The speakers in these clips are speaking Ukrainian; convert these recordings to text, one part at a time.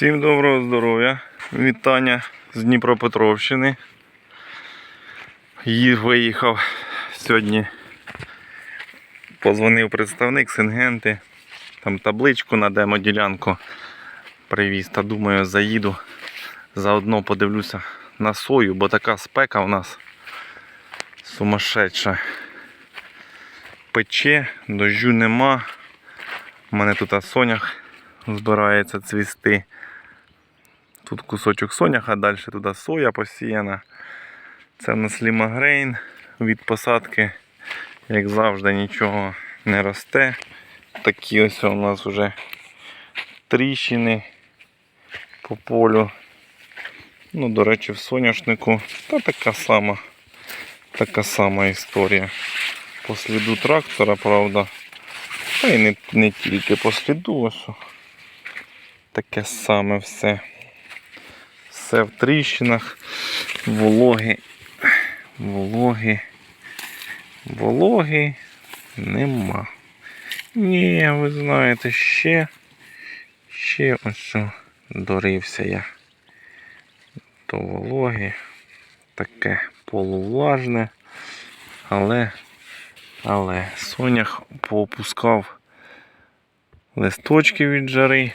Всім доброго здоров'я. Вітання з Дніпропетровщини. Ї- Виїхав сьогодні. Позвонив представник Сингенти. Там табличку на демоділянку привіз. Та думаю, заїду. Заодно подивлюся на сою, бо така спека у нас сумасшедша. Пече, дощу нема. У мене тут сонях збирається цвісти. Тут кусочок соняха, далі туди соя посіяна. Це в нас лімагрейн від посадки, як завжди, нічого не росте. Такі ось у нас вже тріщини по полю. Ну, до речі, в соняшнику та така сама, така сама історія. По сліду трактора, правда. Та й не, не тільки по сліду, ось. Таке саме все. Все в тріщинах, вологи, вологи, вологи нема. Ні, ви знаєте, ще, ще ось що дорився я до вологи. Таке полувлажне, але, але сонях поопускав листочки від жари.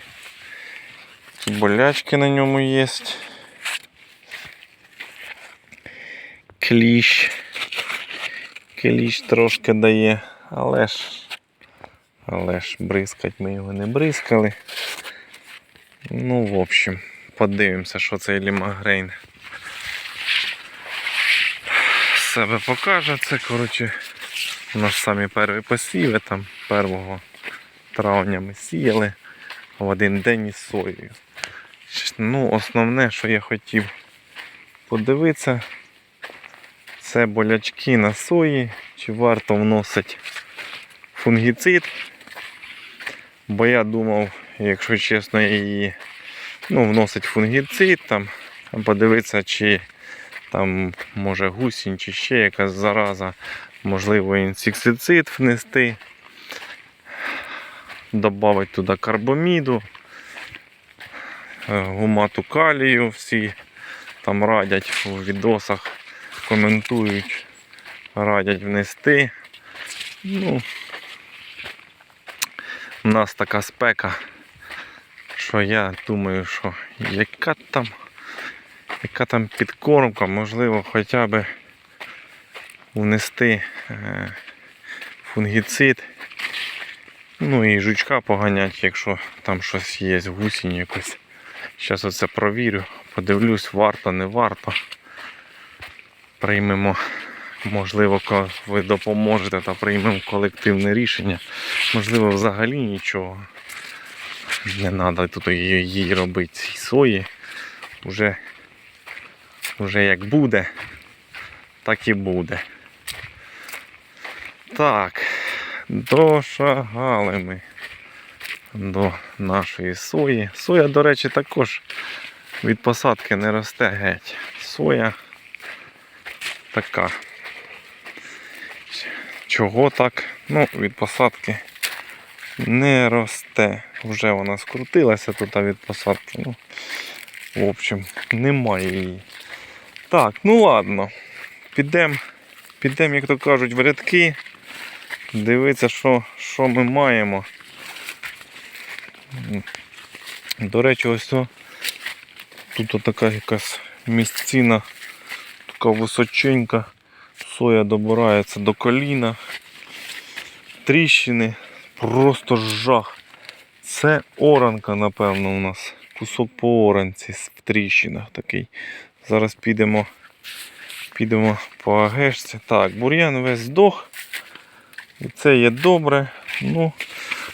Болячки на ньому є. Кліщ. Кліщ трошки дає, але ж, але ж бризкать ми його не бризкали. Ну, в общем, подивимося, що цей лімагрейн себе покаже. Це, коротше, у нас самі перші посіви, там 1 травня ми сіяли в один день із соєю. Ну, основне, що я хотів подивитися, це болячки на сої, чи варто вносити фунгіцид. Бо я думав, якщо чесно, її ну, вносить фунгіцид, там, подивитися, чи там може гусінь, чи ще якась зараза, можливо, інсектицид внести, додати туди карбоміду гумату калію, всі там радять у відосах, коментують, радять внести. Ну, у нас така спека, що я думаю, що яка там, яка там підкормка, можливо, хоча б внести е, фунгіцид. Ну і жучка поганять, якщо там щось є, гусінь якось. Зараз оце провірю, подивлюсь, варто, не варто. Приймемо, можливо, ви допоможете та приймемо колективне рішення. Можливо, взагалі нічого. Не треба тут її робити цій сої. Уже, уже як буде, так і буде. Так, дошагали ми до нашої сої. Соя, до речі, також від посадки не росте геть. Соя така. Чого так? Ну, від посадки не росте. Вже вона скрутилася тут від посадки. Ну, в общем, немає її. Так, ну ладно. Підемо, підем, як то кажуть, в рядки. Дивитися, що, що ми маємо. До речі, ось о, тут така якась місцина, така височенька, соя добирається до коліна. Тріщини, просто жах. Це оранка, напевно, у нас. Кусок по оранці в тріщинах такий. Зараз підемо, підемо по агешці. Так, бур'ян весь здох. І це є добре. Ну,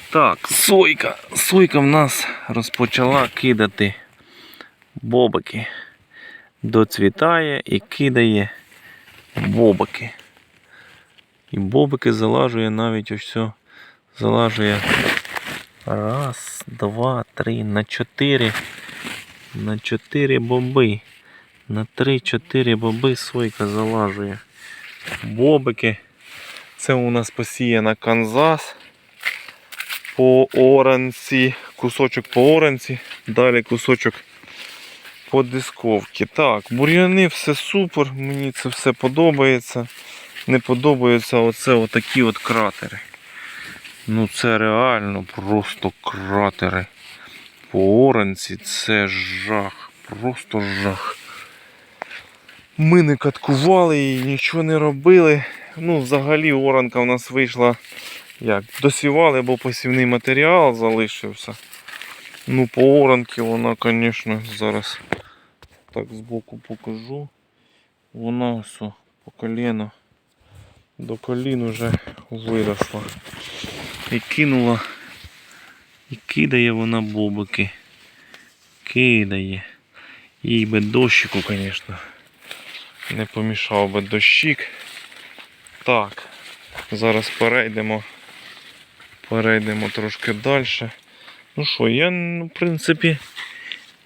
так, сойка. Сойка в нас розпочала кидати бобики. Доцвітає і кидає бобики. І бобики залажує навіть ось все. Залажує раз, два, три, на чотири. На чотири боби. На три-чотири боби сойка залажує. Бобики. Це у нас посіяна Канзас по оранці кусочок по оранці, далі кусочок по дисковці. Так, бур'яни все супер, мені це все подобається. Не подобаються оце отакі от кратери. Ну це реально просто кратери. По оранці це жах. Просто жах. Ми не каткували її, нічого не робили. Ну, взагалі оранка у нас вийшла як? Досівали, бо посівний матеріал залишився. Ну, по оранки вона, звісно, зараз так збоку покажу. Вона все по коліно. До колін вже виросла. І кинула. І кидає вона бобики. Кидає. Їй би дощику, звісно. Не помішав би дощик. Так, зараз перейдемо. Перейдемо трошки далі. Ну що, я, ну, в принципі,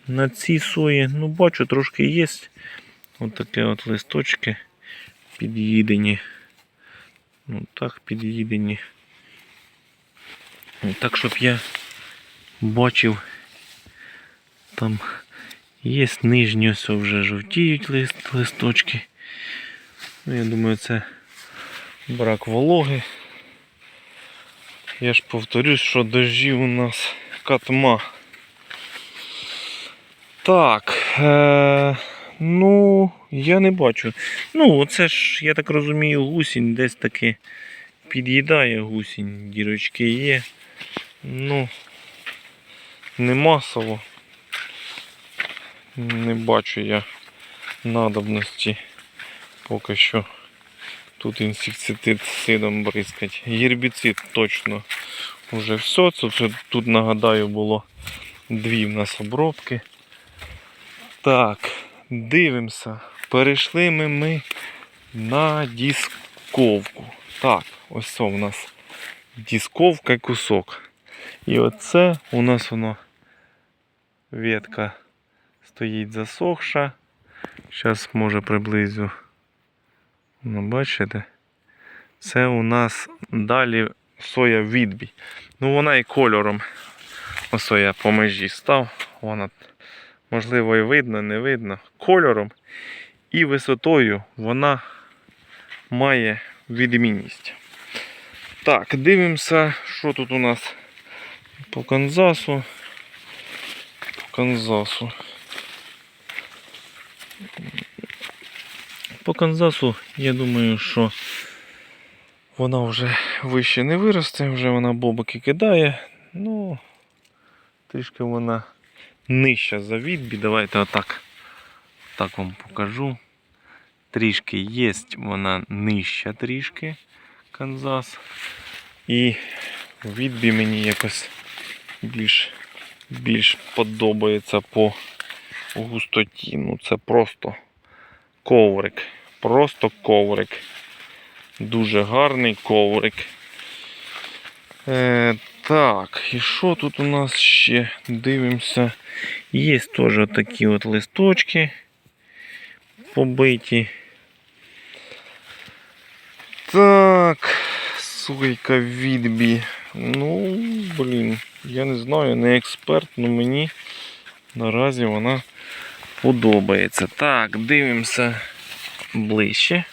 на цій сої, ну, бачу, трошки є. Ось таке от листочки під'їдені. Ну так, під'їдені. Ну, Так, щоб я бачив, там є нижні ось вже жовтіють лист, листочки. Ну, я думаю, це брак вологи. Я ж повторюсь, що дощів у нас катма. Так. Е- ну, я не бачу. Ну, оце ж, я так розумію, гусінь десь таки під'їдає гусінь, дірочки є. Ну, не масово. Не бачу я надобності поки що тут інсектицидом бризкать. Гербіцид точно вже все. Це вже тут нагадаю було дві в нас обробки. Так, дивимося. Перейшли ми, ми на дисковку. Так, ось це у нас дисковка і кусок. І оце у нас воно ветка стоїть засохша. Зараз може приблизю. Ну, бачите? Це у нас далі соя відбій. Ну вона і кольором. Ось я по межі став. Вона, можливо, і видно, не видно. Кольором і висотою вона має відмінність. Так, дивимося, що тут у нас по Канзасу. По Канзасу. По Канзасу, я думаю, що вона вже вище не виросте, вже вона бобики кидає. Ну, трішки вона нижча за відбі. Давайте отак так вам покажу. Трішки є, вона нижча трішки Канзас. І відбі мені якось більш, більш подобається по густоті. Ну це просто коврик. Просто коврик. Дуже гарний коврик. Так, і що тут у нас ще? Дивимося. Є теж такі от листочки побиті. Так, сойка відбі. Ну, блін, я не знаю, не експерт, але мені наразі вона подобається. Так, дивимося ближче.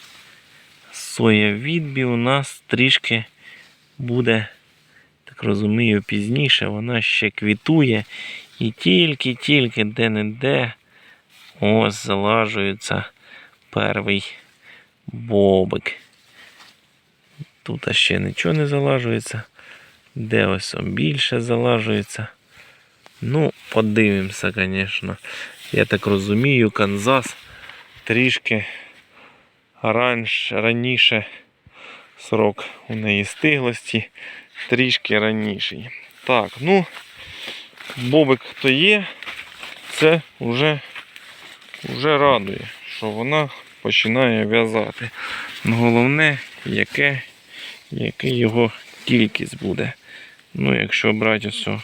Соя відбі у нас трішки буде, так розумію, пізніше. Вона ще квітує. І тільки-тільки де-не-де ось залажується перший бобик. Тут ще нічого не залажується. Де ось більше залажується. Ну, подивимося, звісно. Я так розумію, Канзас трішки раніше срок у неї стиглості, трішки раніший. Так, ну, бобик хто є, це вже, вже радує, що вона починає в'язати. Ну, Головне, яке, яка його кількість буде. Ну, якщо брати все,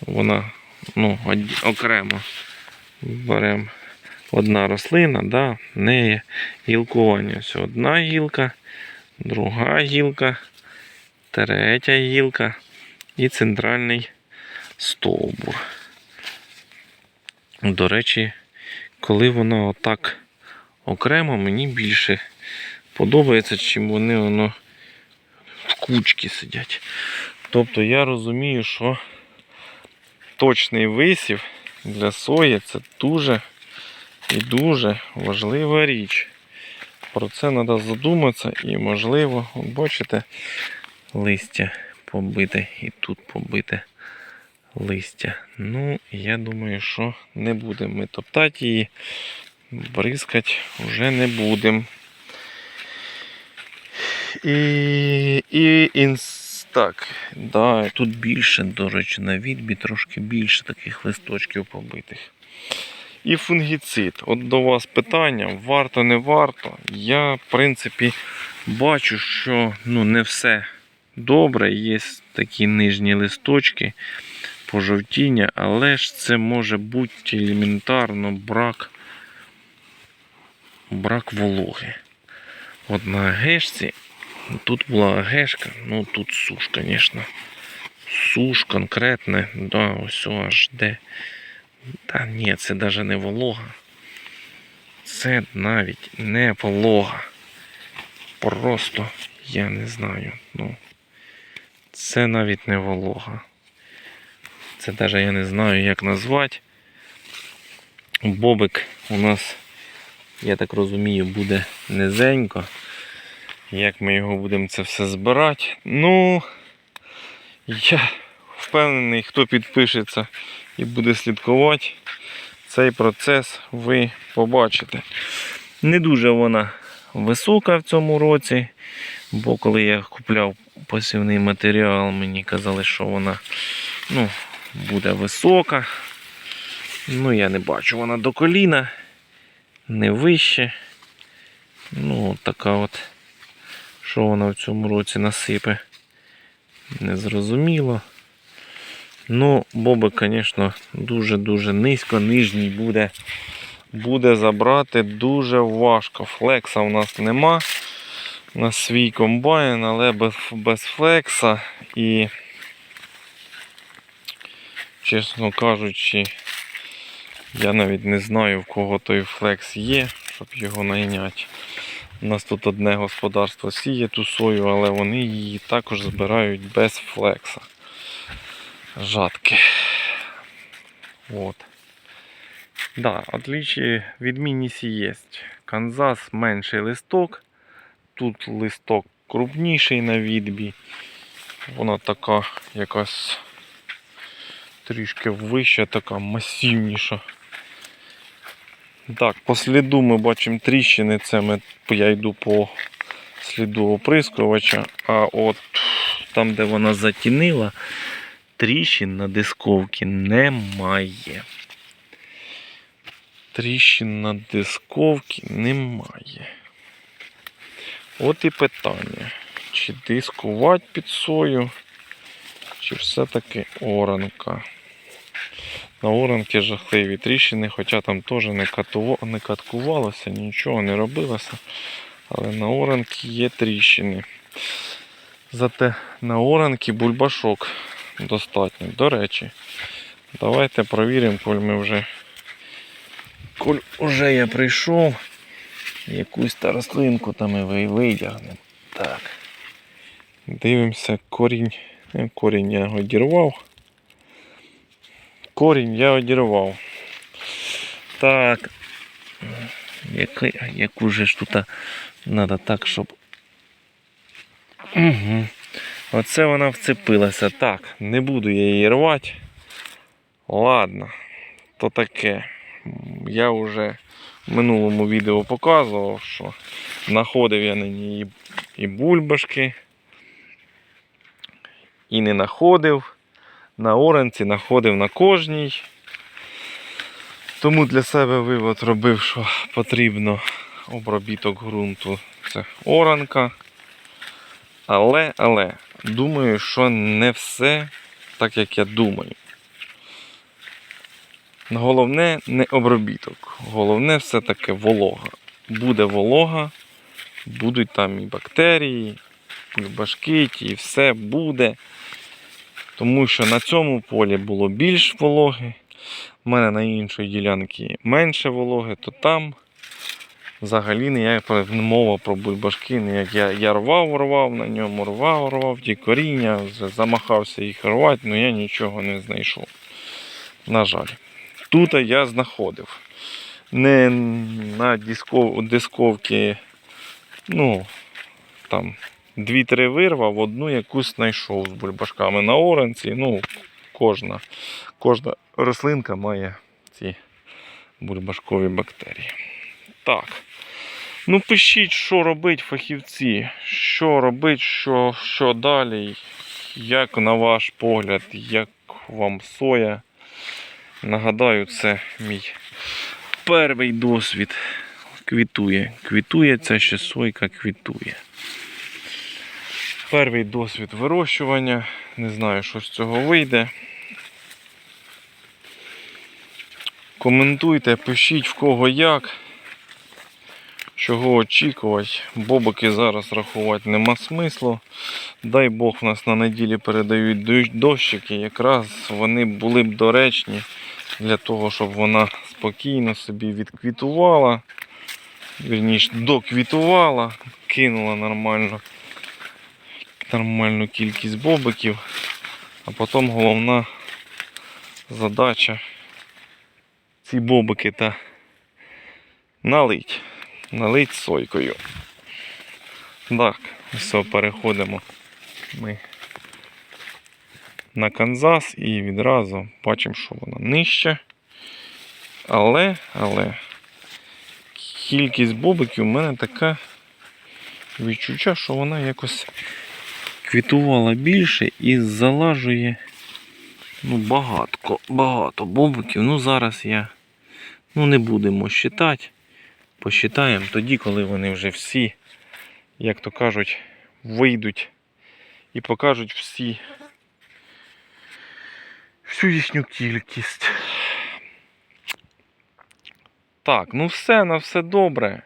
вона ну, окремо беремо одна рослина, да, неї гілкування. Ось одна гілка, друга гілка, третя гілка і центральний стовбур. До речі, коли воно отак окремо, мені більше подобається, чим вони воно в кучки сидять. Тобто я розумію, що точний висів для сої це дуже і дуже важлива річ. Про це треба задуматися і можливо, от бачите, листя побите і тут побите листя. Ну, я думаю, що не будемо ми топтати її, бризкати вже не будемо. І, і інс... да, тут більше, до речі, на відбі трошки більше таких листочків побитих. І фунгіцид. От до вас питання, варто, не варто. Я, в принципі, бачу, що ну, не все добре. Є такі нижні листочки, пожовтіння, але ж це може бути елементарно брак, брак вологи. От на гешці, тут була гешка, ну тут суш, звісно. Суш конкретне, да, ось аж де. Та ні, це навіть не волога. Це навіть не волога. Просто я не знаю. Ну, це навіть не волога. Це навіть я не знаю, як назвати. Бобик у нас, я так розумію, буде низенько. Як ми його будемо це все збирати? Ну, я впевнений, хто підпишеться і буде слідкувати, цей процес ви побачите. Не дуже вона висока в цьому році, бо коли я купляв посівний матеріал, мені казали, що вона ну, буде висока. Ну, я не бачу, вона до коліна, не вище. Ну, от така от, що вона в цьому році насипе. Незрозуміло. Ну, бобик, звісно, дуже-дуже низько, нижній буде, буде забрати дуже важко. Флекса у нас нема. У нас свій комбайн, але без, без флекса і, чесно кажучи, я навіть не знаю, в кого той флекс є, щоб його найняти. У нас тут одне господарство сіє ту сою, але вони її також збирають без флекса жатки. Вот. Да, отличие, відмінність є. Канзас менший листок. Тут листок крупніший на відбі. Вона така якась трішки вища, така масивніша. Так, по сліду ми бачимо тріщини, це ми, я йду по сліду оприскувача, а от там, де вона затінила, тріщин на дисковці немає. Тріщин на дисковці немає. От і питання. Чи дискувати під сою, чи все-таки оранка. На оранки жахливі тріщини, хоча там теж не, катуво, не каткувалося, нічого не робилося. Але на оранки є тріщини. Зате на оранки бульбашок достатньо. До речі, давайте провіримо, коль ми вже. Коль уже я прийшов, якусь та рослинку там і ви- витягнемо. Так. Дивимося, корінь. Корінь я одірвав. Корінь я одірвав. Так. Який, яку же ж тут треба так, щоб. Угу. Оце вона вцепилася. Так, не буду я її рвати. Ладно, то таке. Я вже в минулому відео показував, що знаходив я на ній і бульбашки, і не знаходив. На оранці знаходив на кожній. Тому для себе вивод робив, що потрібно обробіток ґрунту. Це оранка. Але, але, думаю, що не все так, як я думаю. Головне не обробіток. Головне все-таки волога. Буде волога, будуть там і бактерії, і башкиті, і все буде. Тому що на цьому полі було більш вологи, в мене на іншій ділянці менше вологи, то там взагалі ніяк про- мова про бульбашки, ніяк. Я, я рвав, рвав на ньому, рвав, рвав ті коріння, замахався їх рвати, але я нічого не знайшов. На жаль. Тут я знаходив. Не на дисков, дисковці, ну, там, дві-три вирвав, одну якусь знайшов з бульбашками на оранці. Ну, кожна, кожна рослинка має ці бульбашкові бактерії. Так. Ну, пишіть, що робить фахівці, що робить, що, що далі, як на ваш погляд, як вам соя. Нагадаю, це мій перший досвід. Квітує. Квітує це ще сойка квітує. Перший досвід вирощування. Не знаю, що з цього вийде. Коментуйте, пишіть в кого як. Чого очікувати. Бобики зараз рахувати нема смислу. Дай Бог в нас на неділі передають дощики. Якраз вони були б доречні для того, щоб вона спокійно собі відквітувала. Вірніше, доквітувала, кинула нормально, нормальну кількість бобиків. А потім головна задача ці бобики та налить. Налить сойкою. Так, все, переходимо ми на Канзас і відразу бачимо, що вона нижче. Але, але кількість бобиків у мене така відчуття, що вона якось квітувала більше і залажує ну, багатко, багато бобиків. Ну, зараз я ну, не будемо считати. Посчитаємо тоді, коли вони вже всі, як то кажуть, вийдуть і покажуть всі всю їхню кількість. Так, ну все, на все добре.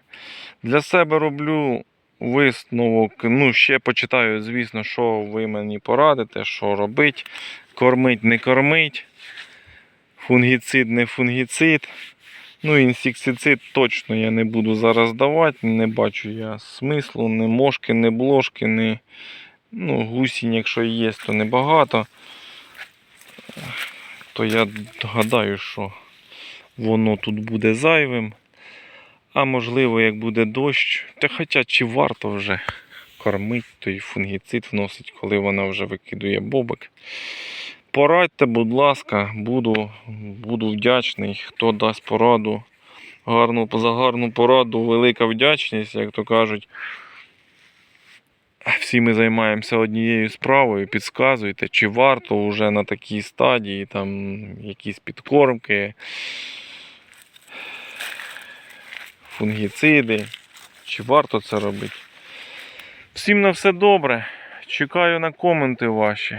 Для себе роблю висновок. Ну, ще почитаю, звісно, що ви мені порадите, що робити. Кормить, не кормить. Фунгіцид, не фунгіцид. Ну, інсектицид точно я не буду зараз давати. Не бачу я смислу, ні мошки, ні блошки, ні ну, гусінь, якщо є, то небагато. То я гадаю, що воно тут буде зайвим. А можливо, як буде дощ, та хоча чи варто вже кормить той фунгіцид вносить, коли вона вже викидує бобик. Порадьте, будь ласка, буду, буду вдячний, хто дасть пораду. Гарну, за гарну пораду, велика вдячність, як то кажуть. Всі ми займаємося однією справою. Підказуйте, чи варто вже на такій стадії там якісь підкормки, фунгіциди, чи варто це робити. Всім на все добре. Чекаю на коменти ваші.